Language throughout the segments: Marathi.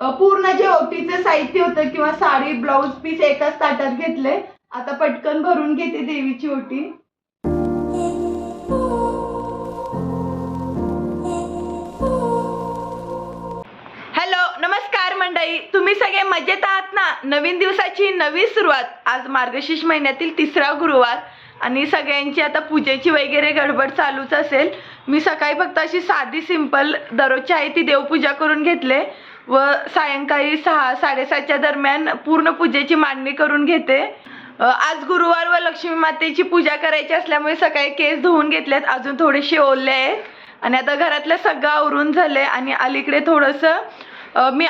पूर्ण जे ओटीचं साहित्य होतं किंवा साडी ब्लाऊज पीस एकाच ताटात घेतले आता पटकन भरून घेते देवीची ओटी. हॅलो नमस्कार मंडळी. तुम्ही सगळे मजेत आहात ना? नवीन दिवसाची नवी सुरुवात. आज मार्गशीर्ष महिन्यातील तिसरा गुरुवार आणि सगळ्यांची आता पूजेची वगैरे गडबड चालूच असेल. मी सकाळी फक्त अशी साधी सिंपल दररोजची आहे ती देवपूजा करून घेतले. व सायंकाळी सहा साडेसातच्या दरम्यान पूर्ण पूजेची मांडणी करून घेते. आज गुरुवार व लक्ष्मी मातेची पूजा करायची असल्यामुळे सकाळी केस धुवून घेतलेत अजून थोडेसे ओले आहेत. आणि आता घरातलं सगळं आवरून झालंय आणि अलीकडे थोडंसं मी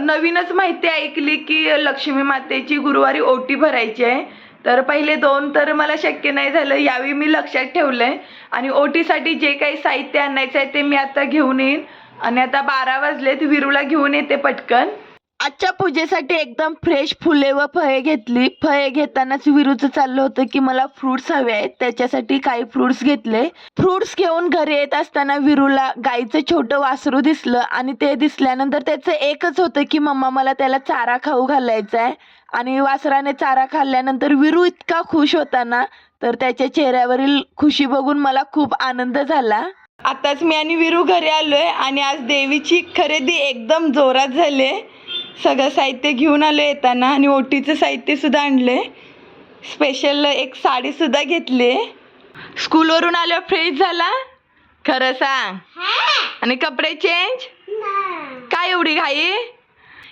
नवीनच माहिती ऐकली की लक्ष्मी मातेची गुरुवारी ओटी भरायची आहे. तर पहिले दोन तर मला शक्य नाही झालं यावेळी मी लक्षात ठेवलं आहे आणि ओटीसाठी जे काही साहित्य आणायचं आहे ते मी आता घेऊन येईन. आणि आता बारा वाजलेत विरूला घेऊन येते पटकन. आजच्या पूजेसाठी एकदम फ्रेश फुले व फळे घेतली. फळे घेतानाच विरूचं चाललं होतं की मला फ्रुट्स हवे आहेत. त्याच्यासाठी काही फ्रुट्स घेतले. फ्रुट्स घेऊन घरी येत असताना विरूला गाईचं छोटं वासरू दिसलं आणि ते दिसल्यानंतर त्याचं एकच होतं की मम्मा मला त्याला चारा खाऊ घालायचा आहे. आणि वासराने चारा खाल्ल्यानंतर विरू इतका खुश होता ना तर त्याच्या चेहऱ्यावरील खुशी बघून मला खूप आनंद झाला. आताच मी आणि विरू घरी आलोय आणि आज देवीची खरेदी एकदम जोरात झाली सगळं साहित्य घेऊन आलो येताना आणि ओटीचं साहित्य सुद्धा आणले स्पेशल एक साडी सुद्धा घेतली स्कूलवरून आल्यावर फ्रेश झाला? खरं सांग. आणि कपडे चेंज काय एवढी घाई?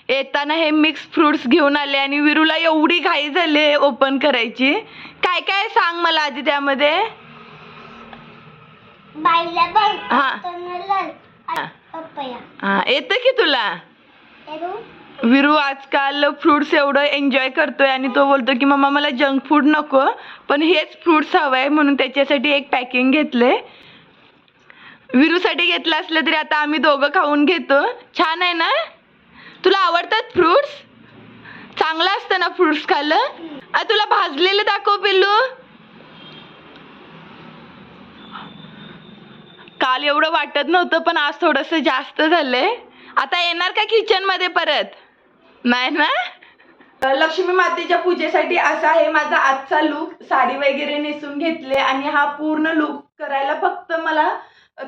येताना हे मिक्स फ्रुट्स घेऊन आले आणि विरूला एवढी घाई झाली ओपन करायची. काय काय सांग मला आधी त्यामध्ये? बाईला पण हा. हा. येतं की तुला? विरू आजकाल फ्रुट्स एवढं एन्जॉय करतोय आणि तो बोलतो की मम्मा मला जंक फूड नको पण हेच फ्रुट्स हवं आहे म्हणून त्याच्यासाठी एक पॅकिंग घेतले विरूसाठी घेतलं असलं तरी आता आम्ही दोघं खाऊन घेतो. छान आहे ना? तुला आवडतात फ्रुट्स चांगलं असतं ना फ्रुट्स खाल्लं? आ तुला भाजलेलं दाखव पिल्लू. काल एवढं वाटत नव्हतं पण आज थोडंसं जास्त झालंय. आता येणार का किचनमध्ये परत? नाही ना? लक्ष्मी मातेच्या पूजेसाठी असा आहे माझा आजचा लुक साडी वगैरे नेसून घेतले आणि हा पूर्ण लुक करायला फक्त मला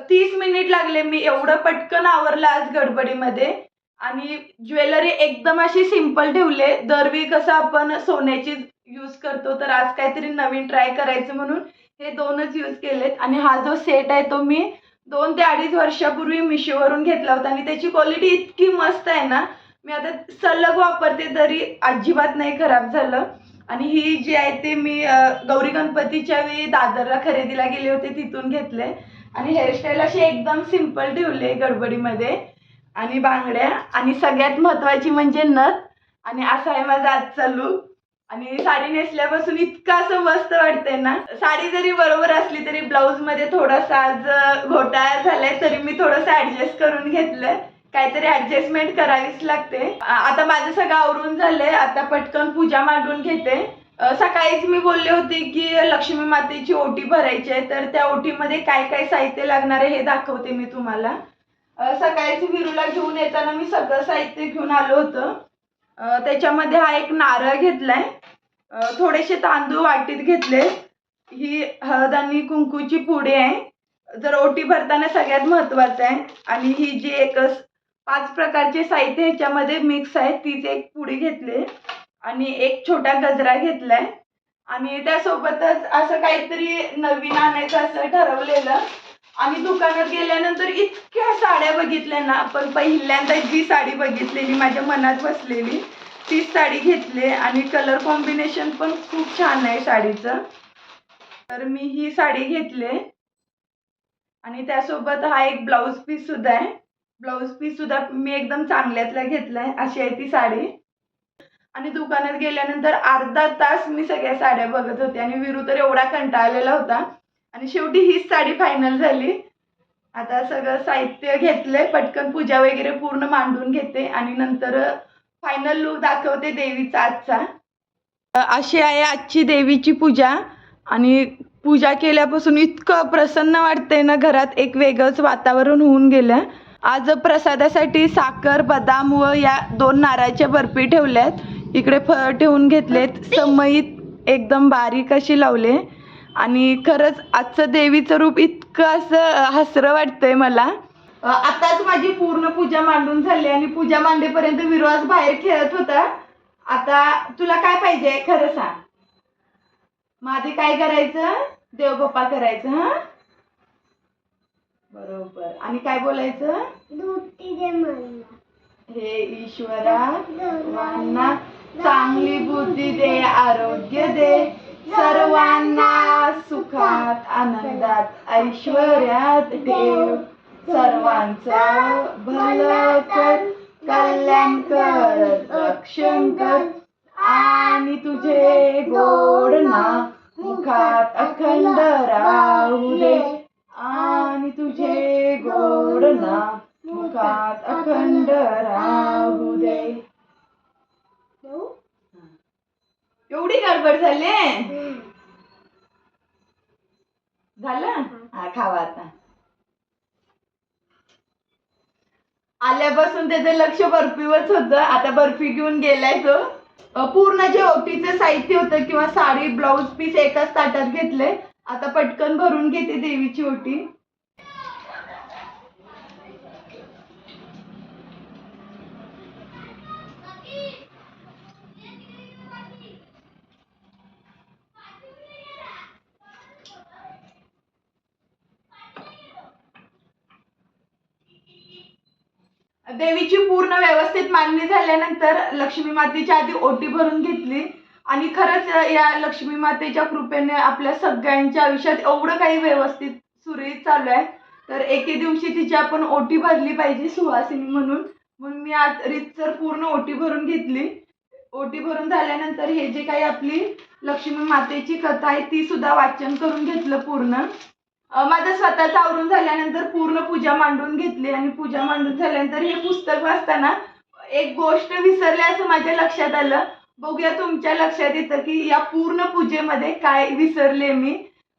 तीस मिनिट लागले. मी एवढं पटकन आवरलं आज गडबडीमध्ये. आणि ज्वेलरी एकदम अशी सिंपल ठेवले. दरवी कसं आपण सोन्याची यूज करतो तर आज काहीतरी नवीन ट्राय करायचं म्हणून हे दोनच यूज केलेत. आणि हा जो सेट आहे तो मी दोन ते अडीच वर्षापूर्वी मिशोवरून घेतला होता आणि त्याची क्वालिटी इतकी मस्त आहे ना मी आता सलग वापरते तरी अजिबात नाही खराब झालं. आणि ही जी आहे ते मी गौरी गणपतीच्या वेळी दादरला खरेदीला गेले होते तिथून घेतले आणि हेअरस्टाईल अशी एकदम सिंपल ठेवले गडबडीमध्ये. आणि बांगड्या. आणि सगळ्यात महत्त्वाची म्हणजे नथ. आणि असा आहे माझा आजचा लुक आणि साडी नेसल्यापासून इतकं असं मस्त वाटतंय ना. साडी जरी बरोबर असली तरी ब्लाऊजमध्ये थोडासा आज घोटाळा झालाय तरी मी थोडंसं ऍडजस्ट करून घेतलंय. काहीतरी ऍडजस्टमेंट करावीच लागते. आता माझं सगळं आवरून झालंय. आता पटकन पूजा मांडून घेते. सकाळीच मी बोलले होते की लक्ष्मी मातेची ओटी भरायची आहे तर त्या ओटीमध्ये काय काय साहित्य लागणार आहे हे दाखवते मी तुम्हाला. सकाळीच विरूला घेऊन येताना मी सगळं साहित्य घेऊन आलो होतं. त्याच्यामध्ये हा एक नारळ घेतलाय. थोडेसे तांदूळ वाटीत घेतले. ही हळद आणि कुंकूची पुडी आहे. जर ओटी भरताना सगळ्यात महत्वाचं आहे. आणि ही जी एक पाच प्रकारचे साहित्य ह्याच्यामध्ये मिक्स आहे तीच एक पुडी घेतली. आणि एक छोटा गजरा घेतलाय. आणि त्यासोबतच असं काहीतरी नवीन आणायचं असं ठरवलेलं. आम्ही दुकानात गेल्यानंतर इतक्या साड्या बघितल्या ना पण पहिल्यांदा जी साडी बघितलेली माझ्या मनात बसलेली तीच साडी घेतली आणि कलर कॉम्बिनेशन पण खूप छान आहे साडीचं. तर मी ही साडी घेतली. आणि त्यासोबत हा एक ब्लाऊज पीस सुद्धा आहे. ब्लाऊज पीस सुद्धा मी एकदम चांगल्यातला घेतलाय अशी आहे ती साडी. आणि दुकानात गेल्यानंतर अर्धा तास मी सगळ्या साड्या बघत होते आणि विरू तर एवढा कंटाळलेला होता. आणि शेवटी हीच साडी फायनल झाली. आता सगळं साहित्य घेतलंय पटकन पूजा वगैरे पूर्ण मांडून घेते आणि नंतर फायनल लुक दाखवते देवीचा आजचा. अशी आहे आजची देवीची पूजा आणि पूजा केल्यापासून इतकं प्रसन्न वाटतंय ना घरात एक वेगळंच वातावरण होऊन गेलं आज प्रसादासाठी साखर बदाम व या दोन नारळाच्या बर्फी ठेवल्यात. इकडे फळ ठेवून घेतलेत. समईत एकदम बारीक अशी लावले. आणि खरंच आजचं देवीचं रूप इतकं असं हसरं वाटतंय मला. आताच माझी पूर्ण पूजा मांडून झाली आणि पूजा मांडेपर्यंत विरोज बाहेर खेळत होता. आता तुला काय पाहिजे खरं सांग. मग आधी काय करायचं? देवबाप्पा करायचं हा? बरोबर. आणि काय बोलायचं? दुटी दे मला. हे ईश्वरा चांगली बुद्धी दे आरोग्य दे. सर्वांना सुखात आनंदात ऐश्वर्यात ठेव सर्वांचं भलं कर कल्याण कर रक्षण कर. आणि तुझे गोड ना मुखात अखंड राहू दे. आणि तुझे गोड ना मुखात अखंड राहू दे. एवढी गडबड झाली? झालं? हा खावा आता. आल्यापासून त्याचं लक्ष बर्फीवरच होतं. आता बर्फी घेऊन गेलाय तो. पूर्ण जे ओटीचं साहित्य होतं किंवा साडी ब्लाऊज पीस एकाच ताटात घेतले आता पटकन भरून घेते देवीची ओटी. देवीची पूर्ण व्यवस्थित मांडणी झाल्यानंतर लक्ष्मी मातेच्या आधी ओटी भरून घेतली. आणि खरंच या लक्ष्मी मातेच्या कृपेने आपल्या सगळ्यांच्या आयुष्यात एवढं काही व्यवस्थित सुरळीत चालू आहे. तर एके दिवशी तिची आपण ओटी भरली पाहिजे सुहासिनी म्हणून. म्हणून मी आज रीतसर पूर्ण ओटी भरून घेतली. ओटी भरून झाल्यानंतर हे जे काही आपली लक्ष्मी मातेची कथा आहे ती सुद्धा वाचन करून घेतलं पूर्ण. माझं स्वतःच आवरून झाल्यानंतर पूर्ण पूजा मांडून घेतली आणि पूजा मांडून झाल्यानंतर हे पुस्तक वाचताना एक गोष्ट विसरली असं माझ्या लक्षात आलं. बघूया तुमच्या लक्षात येतं की या पूर्ण पूजेमध्ये काय विसरले मी.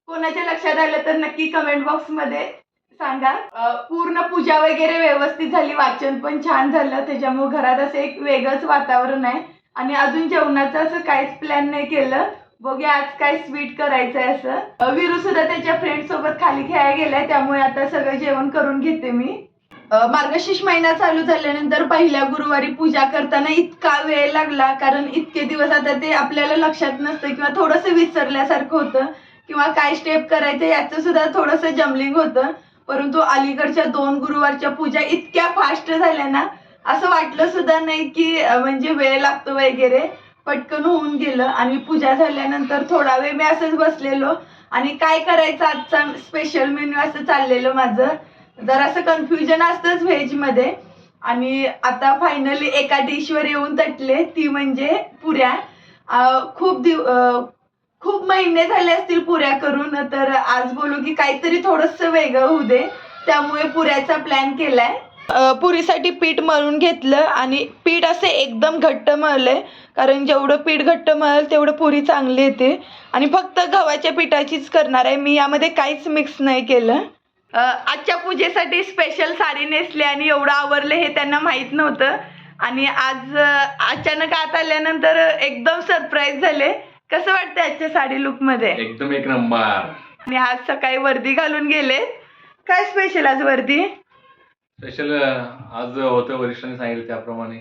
कोणाच्या लक्षात आलं तर नक्की कमेंट बॉक्समध्ये सांगा. पूर्ण पूजा वगैरे व्यवस्थित झाली वाचन पण छान झालं. त्याच्यामुळे घरात असं एक वेगळंच वातावरण आहे. आणि अजून जेवणाचं असं काहीच प्लॅन नाही केलं. बघूया आज काय स्वीट करायचंय असं. अ, विरू सुद्धा त्याच्या फ्रेंड सोबत खाली खेळायला गेलाय त्यामुळे आता सगळं जेवण करून घेते मी. मार्गशीर्ष महिना चालू झाल्यानंतर पहिल्या गुरुवारी पूजा करताना इतका वेळ लागला कारण इतके दिवस आता ते आपल्याला लक्षात नसतं किंवा थोडंसं विसरल्यासारखं होतं किंवा काय स्टेप करायचं याचं सुद्धा थोडंसं जमलिंग होतं. परंतु अलीकडच्या दोन गुरुवारच्या पूजा इतक्या फास्ट झाल्या ना असं वाटलं सुद्धा नाही की म्हणजे वेळ लागतो वगैरे. पटकन होऊन गेलं आणि पूजा झाल्यानंतर थोडा वेळ मी असंच बसलेलो. आणि काय करायचं आजचा स्पेशल मेन्यू असं चाललेलं माझं? जरासं कन्फ्युजन असतंच व्हेजमध्ये आणि आता फायनली एका डिशवर येऊन तटले. ती म्हणजे पुऱ्या. खूप दिव खूप महिने झाले असतील पुऱ्या करून तर आज बोलू की काहीतरी थोडंसं वेगळं होऊ दे. त्यामुळे पुऱ्याचा प्लॅन केलाय. पुरीसाठी पीठ मळून घेतलं आणि पीठ असं एकदम घट्ट मळलंय. कारण जेवढं पीठ घट्ट मळेल तेवढं पुरी चांगली येते. आणि फक्त गव्हाच्या पिठाचीच करणार आहे. मी यामध्ये काहीच मिक्स नाही केलं. आजच्या पूजेसाठी स्पेशल साडी नेसली आणि एवढं आवरलं हे त्यांना माहीत नव्हतं. आणि आज अचानक आत आल्यानंतर एकदम सरप्राईज झाले. कसं वाटतं आजच्या साडी लुकमध्ये एकदम एक नंबर. आणि आज सकाळी वर्दी घालून गेले काय स्पेशल आज वर्दी? स्पेशल आज होतं वरिष्ठांनी सांगितलं त्याप्रमाणे.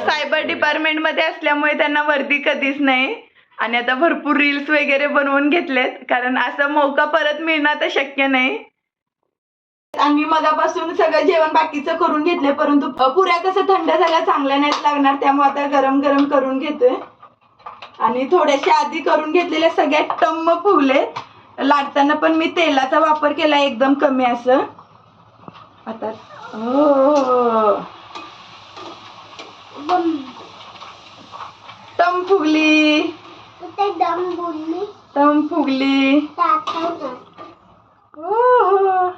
सायबर डिपार्टमेंटमध्ये असल्यामुळे त्यांना वर्दी कधीच नाही. आणि आता भरपूर रील्स वगैरे बनवून घेतलेत. कारण असं मौका परत मिळणं तर शक्य नाही. आम्ही मगापासून सगळं जेवण बाकीचं करून घेतले परंतु पुऱ्या कसं थंड झाल्या चांगल्या नाहीत लागणार त्यामुळे आता गरम गरम करून घेतोय. आणि थोड्याशा आधी करून घेतलेल्या सगळ्यात टम्म फुगले लाटताना पण मी तेलाचा वापर केला एकदम कमी असं. आता. टम फुगली. टम फुगली? हो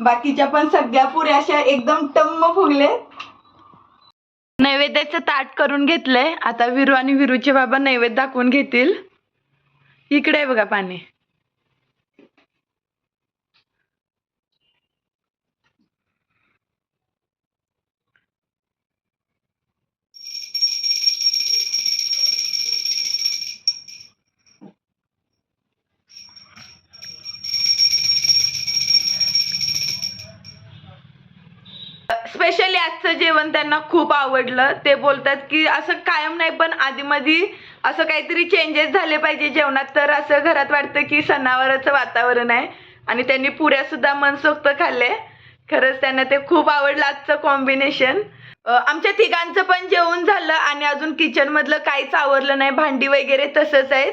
बाकीच्या पण सगळ्या पुऱ्या अशा एकदम टम्म फुगले नैवेद्याचं ताट करून घेतलंय. आता विरू आणि विरूचे बाबा नैवेद्य दाखवून घेतील. इकडे आहे बघा पाणी. स्पेशली आजचं जेवण त्यांना खूप आवडलं. ते बोलतात की असं कायम नाही पण आधीमधी असं काहीतरी चेंजेस झाले पाहिजे जेवणात. तर असं घरात वाटतं की सणावाराचं वातावरण आहे. आणि त्यांनी पुऱ्या सुद्धा मनसोक्त खाल्ले. खरंच त्यांना ते खूप आवडलं आजचं कॉम्बिनेशन आमच्या तिघांचं पण जेवण झालं आणि अजून किचन मधलं काहीच आवरलं नाही. भांडी वगैरे तसंच आहेत.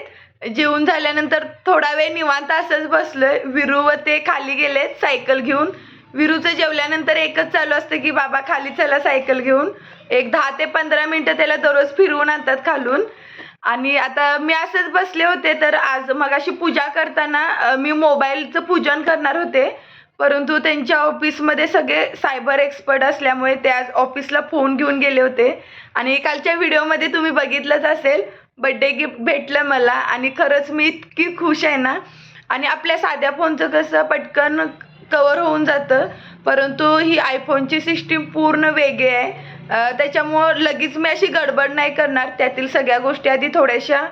जेवण झाल्यानंतर थोडा वेळ निवांत असंच बसलोय. विरू व ते खाली गेलेत सायकल घेऊन. विरूचं जेवल्यानंतर एकच चालू असतं की बाबा खाली चला सायकल घेऊन. एक दहा ते पंधरा मिनटं त्याला दररोज फिरवून आणतात खालून. आणि आता मी असंच बसले होते तर आज मगाशी पूजा करताना मी मोबाईलचं पूजन करणार होते. परंतु त्यांच्या ऑफिसमध्ये सगळे सायबर एक्सपर्ट असल्यामुळे ते आज ऑफिसला फोन घेऊन गेले होते. आणि कालच्या व्हिडिओमध्ये तुम्ही बघितलंच असेल बड्डे गिफ्ट भेटलं मला. आणि खरंच मी इतकी खुश आहे ना. आणि आपल्या साध्या फोनचं कसं पटकन कवर होऊन जातं. परंतु ही आयफोनची सिस्टीम पूर्ण वेगळी आहे. त्याच्यामुळं लगेच मी अशी गडबड नाही करणार. त्यातील सगळ्या गोष्टी आधी थोड्याशा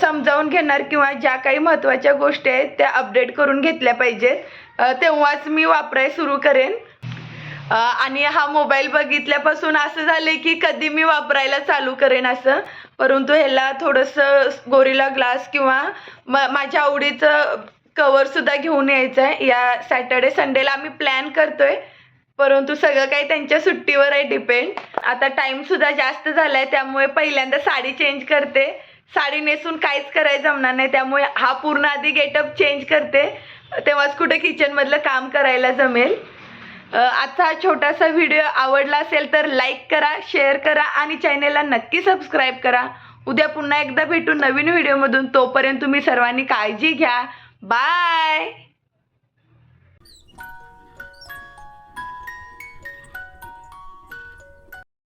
समजावून घेणार किंवा ज्या काही महत्त्वाच्या गोष्टी आहेत त्या अपडेट करून घेतल्या पाहिजेत. तेव्हाच मी वापराय सुरू करेन. आणि हा मोबाईल बघितल्यापासून असं झालं की कधी मी वापरायला चालू करेन असं. परंतु ह्याला थोडंसं गोरिला ग्लास किंवा म माझ्या आवडीचं कवर सुद्धा घेऊन यायचं आहे या सॅटर्डे संडेला आम्ही प्लॅन करतोय. परंतु सगळं काही त्यांच्या सुट्टीवर आहे डिपेंड आता टाइम सुद्धा जास्त झालाय त्यामुळे पहिल्यांदा साडी चेंज करते. साडी नेसून काहीच करायचं जमणार नाही. त्यामुळे हा पूर्ण आधी गेटअप चेंज करते. तेव्हाच कुठे किचनमधलं काम करायला जमेल. आजचा हा छोटासा व्हिडिओ आवडला असेल तर लाईक करा शेअर करा आणि चॅनेलला नक्की सबस्क्राईब करा. उद्या पुन्हा एकदा भेटू नवीन व्हिडिओमधून तोपर्यंत तुम्ही सर्वांनी काळजी घ्या. Bye!